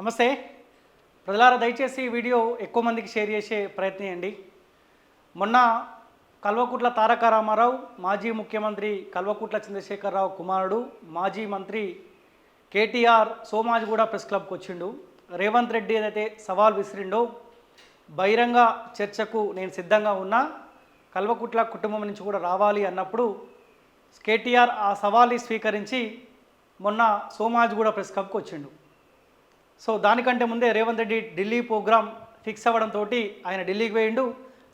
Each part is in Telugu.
నమస్తే. ప్రజలారా దయచేసి ఈ వీడియో ఎక్కువ మందికి షేర్ చేసే ప్రయత్నం చేయండి. మొన్న కల్వకుట్ల తారక రామారావు మాజీ ముఖ్యమంత్రి కల్వకుట్ల చంద్రశేఖరరావు కుమారుడు మాజీ మంత్రి కేటీఆర్ సోమాజిగూడ ప్రెస్ క్లబ్కి వచ్చిండు. రేవంత్ రెడ్డి ఏదైతే సవాల్ విసిరిండో బహిరంగ చర్చకు నేను సిద్ధంగా ఉన్నా కల్వకుట్ల కుటుంబం నుంచి కూడా రావాలి అన్నప్పుడు కేటీఆర్ ఆ సవాల్ని స్వీకరించి మొన్న సోమాజిగూడ ప్రెస్ క్లబ్కి వచ్చిండు. సో దానికంటే ముందే రేవంత్ రెడ్డి ఢిల్లీ ప్రోగ్రామ్ ఫిక్స్ అవ్వడంతో ఆయన ఢిల్లీకి పోయిండు.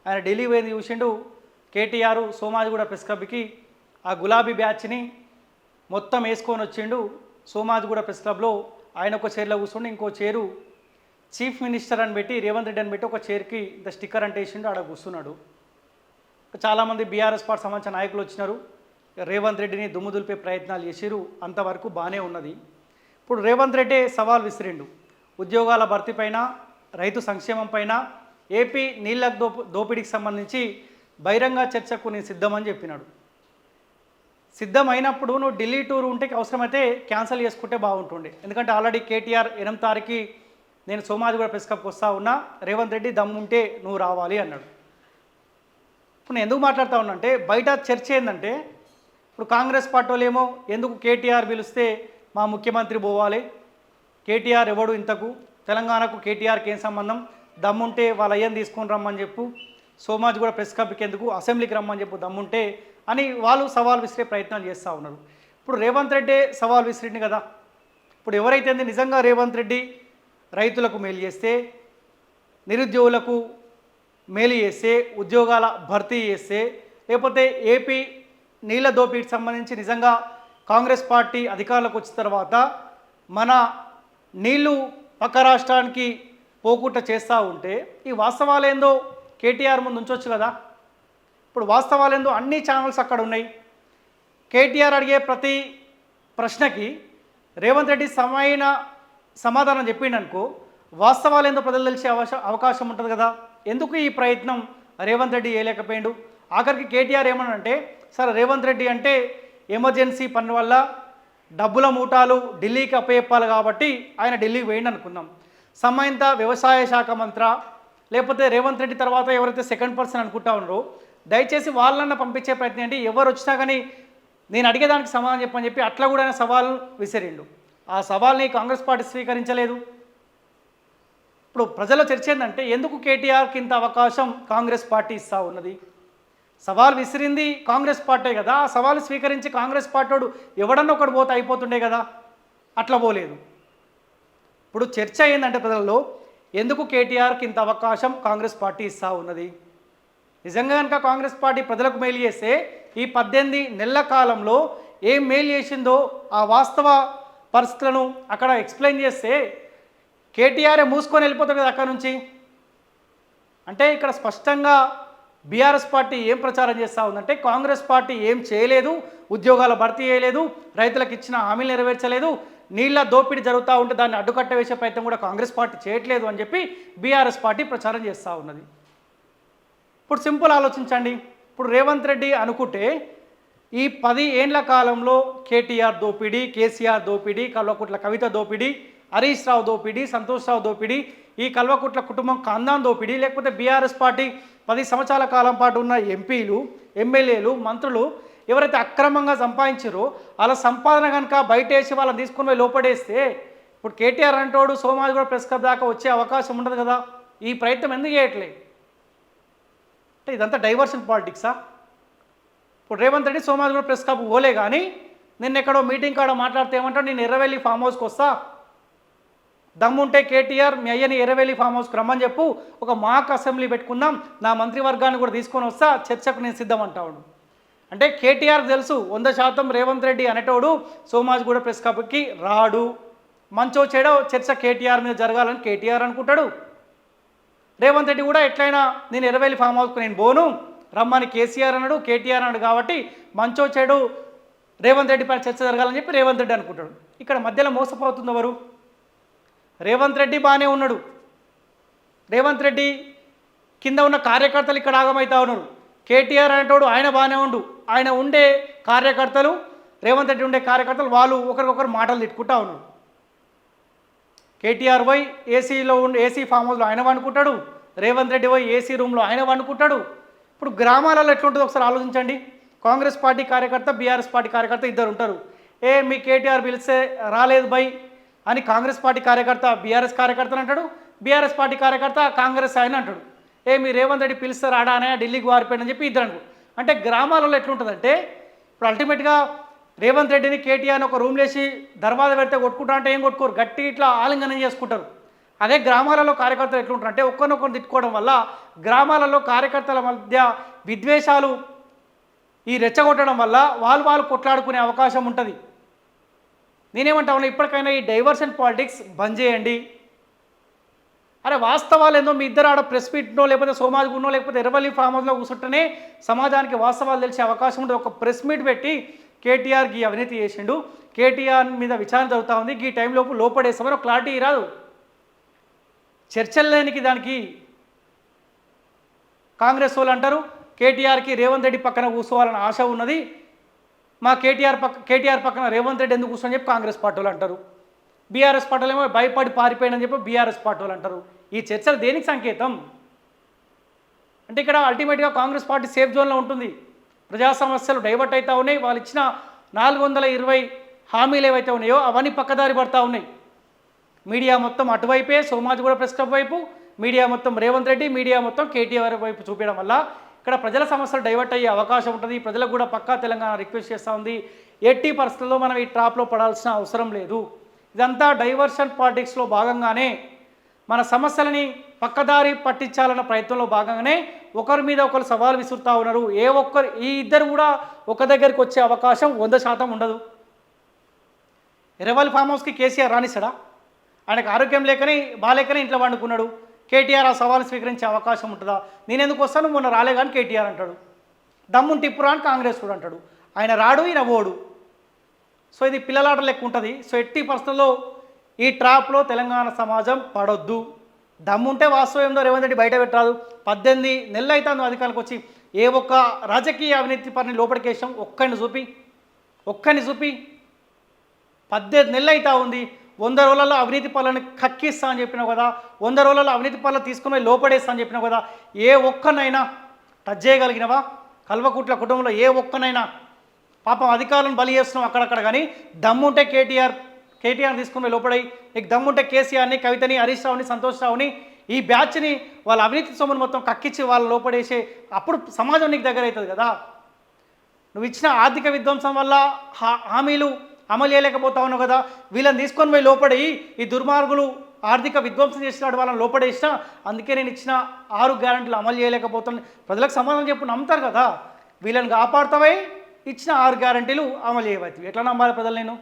ఆయన ఢిల్లీ పోయింది చూసిండు. కేటీఆర్ సోమాజిగూడ ప్రెస్ క్లబ్కి ఆ గులాబీ బ్యాచ్ని మొత్తం వేసుకొని వచ్చిండు. సోమాజిగూడ ప్రెస్ క్లబ్లో ఆయన ఒక చైర్లో కూర్చుండి ఇంకో చైరు చీఫ్ మినిస్టర్ అని పెట్టి రేవంత్ రెడ్డి అని పెట్టి ఒక చైర్కి ఇంత స్టిక్కర్ అంటే వేసిండు ఆడ కూర్చున్నాడు. చాలామంది బీఆర్ఎస్ పార్టీ సంబంధించిన నాయకులు వచ్చినారు. రేవంత్ రెడ్డిని దుమ్ము దులిపే ప్రయత్నాలు చేసిరు అంతవరకు బాగానే ఉన్నది. ఇప్పుడు రేవంత్ రెడ్డి సవాల్ విసిరిండు. ఉద్యోగాల భర్తీ పైన రైతు సంక్షేమం పైన ఏపీ నీళ్ళ దోప దోపిడీకి సంబంధించి బహిరంగ చర్చకు నేను సిద్ధమని చెప్పినాడు. సిద్ధమైనప్పుడు నువ్వు ఢిల్లీ టూర్ ఉంటే అవసరమైతే క్యాన్సిల్ చేసుకుంటే బాగుంటుండే. ఎందుకంటే ఆల్రెడీ కేటీఆర్ ఎనిమిది తారీఖు నేను సోమాజిగూడ ప్రెస్ క్లబ్కి వస్తా ఉన్నా రేవంత్ రెడ్డి దమ్ముంటే నువ్వు రావాలి అన్నాడు. ఇప్పుడు నేను ఎందుకు మాట్లాడుతా ఉన్నా అంటే బయట చర్చ ఏంటంటే ఇప్పుడు కాంగ్రెస్ పార్టీ ఏమో ఎందుకు కేటీఆర్ పిలిస్తే మా ముఖ్యమంత్రి పోవాలి. కేటీఆర్ ఎవడు ఇంతకు? తెలంగాణకు కేటీఆర్కి ఏం సంబంధం? దమ్ముంటే వాళ్ళ అయ్యని తీసుకొని రమ్మని చెప్పు. సోమాజ్ కూడా ప్రెస్ క్లబ్కి ఎందుకు? అసెంబ్లీకి రమ్మని చెప్పు దమ్ముంటే అని వాళ్ళు సవాల్ విసిరే ప్రయత్నాలు చేస్తూ ఉన్నారు. ఇప్పుడు రేవంత్ రెడ్డి సవాల్ విసిరింది కదా. ఇప్పుడు ఎవరైతే నిజంగా రేవంత్ రెడ్డి రైతులకు మేలు చేస్తే నిరుద్యోగులకు మేలు చేస్తే ఉద్యోగాల భర్తీ చేస్తే లేకపోతే ఏపీ నీళ్ళ దోపిడీకి సంబంధించి నిజంగా కాంగ్రెస్ పార్టీ అధికారంలోకి వచ్చిన తర్వాత మన నీళ్ళు పక్క రాష్ట్రానికి పోకుండా చేస్తూ ఉంటే ఈ వాస్తవాలేందో కేటీఆర్ ముందు ఉంచవచ్చు కదా? ఇప్పుడు వాస్తవాలేందో అన్ని ఛానల్స్ అక్కడ ఉన్నాయి. కేటీఆర్ అడిగే ప్రతి ప్రశ్నకి రేవంత్ రెడ్డి సమైన సమాధానం చెప్పిండనుకో వాస్తవాలు ఏందో ప్రజలు తెలిసే అవకాశం ఉంటుంది కదా? ఎందుకు ఈ ప్రయత్నం రేవంత్ రెడ్డి చేయలేకపోయాడు? ఆఖరికి కేటీఆర్ ఏమనంటే సార్ రేవంత్ రెడ్డి అంటే ఎమర్జెన్సీ పని వల్ల డబ్బుల మూటాలు ఢిల్లీకి అప్పయెప్పాలి కాబట్టి ఆయన ఢిల్లీకి వేయండి అనుకుందాం. సంబంధిత వ్యవసాయ శాఖ మంత్ర లేకపోతే రేవంత్ రెడ్డి తర్వాత ఎవరైతే సెకండ్ పర్సన్ అనుకుంటా ఉన్నారో దయచేసి వాళ్ళన్న పంపించే ప్రయత్నం ఏంటి ఎవరు వచ్చినా కానీ నేను అడిగేదానికి సమాధానం చెప్పని చెప్పి అట్లా కూడా ఆయన సవాల్ విసిరిండు. ఆ సవాల్ని కాంగ్రెస్ పార్టీ స్వీకరించలేదు. ఇప్పుడు ప్రజల చర్చ ఏంటంటే ఎందుకు కేటీఆర్కి ఇంత అవకాశం కాంగ్రెస్ పార్టీ ఇస్తా ఉన్నది? సవాల్ విసిరింది కాంగ్రెస్ పార్టీ కదా ఆ సవాల్ స్వీకరించి కాంగ్రెస్ పార్టీడు ఎవడన్నా ఒకడు పోతే అయిపోతుండే కదా అట్లా పోలేదు. ఇప్పుడు చర్చ ఏంటంటే ప్రజల్లో ఎందుకు కేటీఆర్కి ఇంత అవకాశం కాంగ్రెస్ పార్టీ ఇస్తా ఉన్నది? నిజంగా కనుక కాంగ్రెస్ పార్టీ ప్రజలకు మేలు చేస్తే ఈ పద్దెనిమిది నెలల కాలంలో ఏం మేలు చేసిందో ఆ వాస్తవ పరిస్థితులను అక్కడ ఎక్స్ప్లెయిన్ చేస్తే కేటీఆరే మూసుకొని వెళ్ళిపోతాడు కదా అక్కడ నుంచి. అంటే ఇక్కడ స్పష్టంగా బీఆర్ఎస్ పార్టీ ఏం ప్రచారం చేస్తూ ఉందంటే కాంగ్రెస్ పార్టీ ఏం చేయలేదు ఉద్యోగాల భర్తీ చేయలేదు రైతులకు ఇచ్చిన హామీలు నెరవేర్చలేదు నీళ్ళ దోపిడీ జరుగుతూ ఉంటే దాన్ని అడ్డుకట్ట వేసే ప్రయత్నం కూడా కాంగ్రెస్ పార్టీ చేయట్లేదు అని చెప్పి బీఆర్ఎస్ పార్టీ ప్రచారం చేస్తూ ఉన్నది. ఇప్పుడు సింపుల్ ఆలోచించండి. ఇప్పుడు రేవంత్ రెడ్డి అనుకుంటే ఈ పది ఏండ్ల కాలంలో కేటీఆర్ దోపిడీ కేసీఆర్ దోపిడీ కల్వకుట్ల కవిత దోపిడీ హరీష్ రావు దోపిడీ సంతోష్ రావు దోపిడీ ఈ కల్వకుట్ల కుటుంబం కందాన్ దోపిడీ లేకపోతే బీఆర్ఎస్ పార్టీ పది సంవత్సరాల కాలం పాటు ఉన్న ఎంపీలు ఎమ్మెల్యేలు మంత్రులు ఎవరైతే అక్రమంగా సంపాదించారో వాళ్ళ సంపాదన కనుక బయట వేసి వాళ్ళని తీసుకుని పోయి లోపడేస్తే ఇప్పుడు కేటీఆర్ అంటోడు సోమాజ్ కూడా ప్రెస్ క్లబ్ దాకా వచ్చే అవకాశం ఉండదు కదా. ఈ ప్రయత్నం ఎందుకు చేయట్లేదు? అంటే ఇదంతా డైవర్షన్ పాలిటిక్సా? ఇప్పుడు రేవంత్ రెడ్డి సోమాజ్ కూడా ప్రెస్ క్లబ్ పోలే కానీ నిన్న ఎక్కడో మీటింగ్ కాడ మాట్లాడితే ఏమంటాడు నేను ఎర్రవెల్లి ఫామ్ హౌస్కి వస్తా దమ్ముంటే కేటీఆర్ మీ అయ్యని ఎరవేలి ఫామ్ హౌస్కి రమ్మని చెప్పు ఒక మాక్ అసెంబ్లీ పెట్టుకుందాం నా మంత్రివర్గాన్ని కూడా తీసుకొని వస్తా చర్చకు నేను సిద్ధం అంటాడు అంటే కేటీఆర్ తెలుసు వంద శాతం రేవంత్ రెడ్డి అనేటోడు సోమాజ్ కూడా ప్రెస్ క్లబ్కి రాడు. మంచో చెడో చర్చ కేటీఆర్ మీద జరగాలని కేటీఆర్ అనుకుంటాడు. రేవంత్ రెడ్డి కూడా ఎట్లయినా నేను ఎరవేలి ఫామ్ హౌస్కి నేను పోను రమ్మని కేసీఆర్ అన్నాడు కేటీఆర్ అన్నాడు కాబట్టి మంచో చెడు రేవంత్ రెడ్డి పైన చర్చ జరగాలని చెప్పి రేవంత్ రెడ్డి అనుకుంటాడు. ఇక్కడ మధ్యలో మోసపోతుంది ఎవరు? రేవంత్ రెడ్డి బాగానే ఉన్నాడు. రేవంత్ రెడ్డి కింద ఉన్న కార్యకర్తలు ఇక్కడ ఆగమవుతా ఉన్నారు. కేటీఆర్ అనేటోడు ఆయన బాగానే ఉండు. ఆయన ఉండే కార్యకర్తలు రేవంత్ రెడ్డి ఉండే కార్యకర్తలు వాళ్ళు ఒకరికొకరు మాటలు తిట్టుకుంటా ఉన్నారు. కేటీఆర్ పోయి ఏసీలో ఉండి ఏసీ ఫామ్ హౌస్లో ఆయన వండుకుంటాడు. రేవంత్ రెడ్డి పోయి ఏసీ రూమ్లో ఆయన వండుకుంటాడు. ఇప్పుడు గ్రామాలలో ఎట్లుంటుందో ఒకసారి ఆలోచించండి. కాంగ్రెస్ పార్టీ కార్యకర్త బీఆర్ఎస్ పార్టీ కార్యకర్త ఇద్దరు ఉంటారు. ఏ మీ కేటీఆర్ పిలిస్తే రాలేదు బై అని కాంగ్రెస్ పార్టీ కార్యకర్త బీఆర్ఎస్ కార్యకర్తను అంటాడు బీఆర్ఎస్ పార్టీ కార్యకర్త కాంగ్రెస్ ఆయన అంటాడు. ఏ మీ రేవంత్ రెడ్డి పిలిస్తే రాడానే ఢిల్లీకి వారిపోయాడని చెప్పి ఇద్దరు అనుకో అంటే గ్రామాలలో ఎట్లుంటుందంటే ఇప్పుడు అల్టిమేట్గా రేవంత్ రెడ్డిని కేటీఆర్ ఒక రూమ్ లేసి దర్వాజా పెడితే కొట్టుకుంటా అంటే ఏం కొట్టుకోరు? గట్టి ఇట్లా ఆలింగనం చేసుకుంటారు. అదే గ్రామాలలో కార్యకర్తలు ఎట్లుంటారు అంటే ఒక్కరినొకరు తిట్టుకోవడం వల్ల గ్రామాలలో కార్యకర్తల మధ్య విద్వేషాలు ఈ రెచ్చగొట్టడం వల్ల వాళ్ళు వాళ్ళు కొట్లాడుకునే అవకాశం ఉంటుంది. నేనేమంటా ఉన్నా ఇప్పటికైనా ఈ డైవర్షన్ పాలిటిక్స్ బంద్ చేయండి. అరే వాస్తవాలు ఏందో మీ ఇద్దరు ఆడ ప్రెస్ మీట్నో లేకపోతే సోమాజ్ గున్నో లేకపోతే ఎర్రవల్లి ఫామ్ హౌస్లో కూర్చుంటేనే సమాజానికి వాస్తవాలు తెలిసే అవకాశం ఉంటుంది ఒక ప్రెస్ మీట్ పెట్టి కేటీఆర్ గీ అవినీతి చేసిండు. కేటీఆర్ మీద విచారణ జరుగుతూ ఉంది. ఈ టైంలోపు లోపడేస్తామని క్లారిటీ రాదు. చర్చలు లేనికి దానికి కాంగ్రెస్ వాళ్ళు అంటారు. కేటీఆర్కి రేవంత్ రెడ్డి పక్కన కూర్చోవాలని ఆశ ఉన్నది. మా కేటీఆర్ పక్క కేటీఆర్ పక్కన రేవంత్ రెడ్డి ఎందుకు కూర్చొని చెప్పి కాంగ్రెస్ పార్టీ అంటారు. బీఆర్ఎస్ పార్టీలు ఏమో భయపడి పారిపోయినని చెప్పి బీఆర్ఎస్ పార్టీ అంటారు. ఈ చర్చలు దేనికి సంకేతం? అంటే ఇక్కడ అల్టిమేట్గా కాంగ్రెస్ పార్టీ సేఫ్ జోన్లో ఉంటుంది. ప్రజా సమస్యలు డైవర్ట్ అవుతా ఉన్నాయి. వాళ్ళు ఇచ్చిన నాలుగు వందల ఇరవై హామీలు ఏవైతే ఉన్నాయో అవన్నీ పక్కదారి పడతా ఉన్నాయి. మీడియా మొత్తం అటువైపే సోమాజ్ కూడా ప్రెస్ క్లబ్ వైపు మీడియా మొత్తం రేవంత్ రెడ్డి మీడియా మొత్తం కేటీఆర్ వైపు చూపించడం వల్ల ఇక్కడ ప్రజల సమస్యలు డైవర్ట్ అయ్యే అవకాశం ఉంటుంది. ప్రజలకు కూడా పక్కా తెలంగాణ రిక్వెస్ట్ చేస్తూ ఉంది. ఎట్టి పరిస్థితుల్లో మనం ఈ ట్రాప్లో పడాల్సిన అవసరం లేదు. ఇదంతా డైవర్షన్ పాలిటిక్స్లో భాగంగానే మన సమస్యలని పక్కదారి పట్టించాలన్న ప్రయత్నంలో భాగంగానే ఒకరి మీద ఒకరు సవాల్ విసురుతూ ఉన్నారు. ఏ ఒక్కరు ఈ ఇద్దరు కూడా ఒక దగ్గరికి వచ్చే అవకాశం వంద శాతం ఉండదు. ఎరవల్ ఫామ్ హౌస్కి కేసీఆర్ రానిస్తాడా? ఆయనకు ఆరోగ్యం లేకనే బాగాలేకనే ఇంట్లో వండుకున్నాడు. కేటీఆర్ ఆ సవాల్ స్వీకరించే అవకాశం ఉంటుందా? నేను ఎందుకు వస్తాను? మొన్న రాలే కానీ కేటీఆర్ అంటాడు. దమ్ముని టిప్పురా అని కాంగ్రెస్ కూడా అంటాడు. ఆయన రాడు ఈయన ఓడు. సో ఇది పిల్లలాట లెక్క ఉంటుంది. సో ఎట్టి పరిస్థితుల్లో ఈ ట్రాప్లో తెలంగాణ సమాజం పడొద్దు. దమ్ముంటే వాస్తవం ఏందో రేవంత్ రెడ్డి బయట పెట్టరాదు. పద్దెనిమిది నెలలు అవుతుంది అధికారులకు వచ్చి ఏ ఒక్క రాజకీయ అవినీతి పనిని లోపలికేసాం ఒక్కడిని చూపి ఒక్కడిని చూపి. పద్దెనిమిది నెలలు అవుతా ఉంది. వంద రోజులలో అవినీతి పాలన కక్కిస్తా అని చెప్పినావు కదా వంద రోజులలో అవినీతి పాలన తీసుకుని లోపడేస్తా అని చెప్పినావు కదా ఏ ఒక్కనైనా టచ్ చేయగలిగినవా? కల్వకుట్ల కుటుంబంలో ఏ ఒక్కనైనా? పాపం అధికారులను బలి చేస్తున్నాం అక్కడక్కడ కానీ దమ్ముంటే కేటీఆర్ కేటీఆర్ తీసుకుని లోపడై నీకు దమ్ముంటే కేసీఆర్ని కవితని హరీష్ రావుని సంతోష్ రావుని ఈ బ్యాచ్ని వాళ్ళ అవినీతి సొమ్మును మొత్తం కక్కించి వాళ్ళు లోపడేసే అప్పుడు సమాజం నీకు దగ్గర అవుతుంది కదా. నువ్వు ఇచ్చిన ఆర్థిక విధ్వంసం వల్ల హా- హామీలు అమలు చేయలేకపోతా ఉన్నావు కదా. వీళ్ళని తీసుకొని పోయి లోపడి ఈ దుర్మార్గులు ఆర్థిక విధ్వంసం చేసినాడు వాళ్ళని లోపడేసిన అందుకే నేను ఇచ్చిన ఆరు గ్యారంటీలు అమలు చేయలేకపోతున్నాను ప్రజలకు సమాధానం చెప్పు నమ్ముతారు కదా. వీళ్ళని కాపాడుతావై. ఇచ్చిన ఆరు గ్యారంటీలు అమలు చేయవచ్చు ఎట్లా నమ్మాలి ప్రజలు నేను?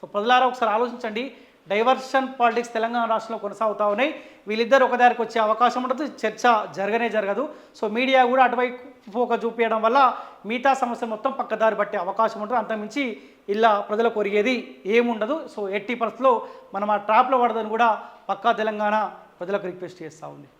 సో ప్రజలారా ఒకసారి ఆలోచించండి. డైవర్షన్ పాలిటిక్స్ తెలంగాణ రాష్ట్రంలో కొనసాగుతూ ఉన్నాయి. వీళ్ళిద్దరు ఒక దారికి వచ్చే అవకాశం ఉండదు. చర్చ జరగనే జరగదు. సో మీడియా కూడా అటువైపు ఫోకస్ చూపించడం వల్ల మిగతా సమస్య మొత్తం పక్కదారి పట్టే అవకాశం ఉంటుంది అంతమించి ఇలా ప్రజలకు కొరిగేది ఏముండదు. సో ఎట్టి పరిస్థితుల్లో మనం ఆ ట్రాప్లో పడదని కూడా పక్కా తెలంగాణ ప్రజలకు రిక్వెస్ట్ చేస్తూ ఉంది.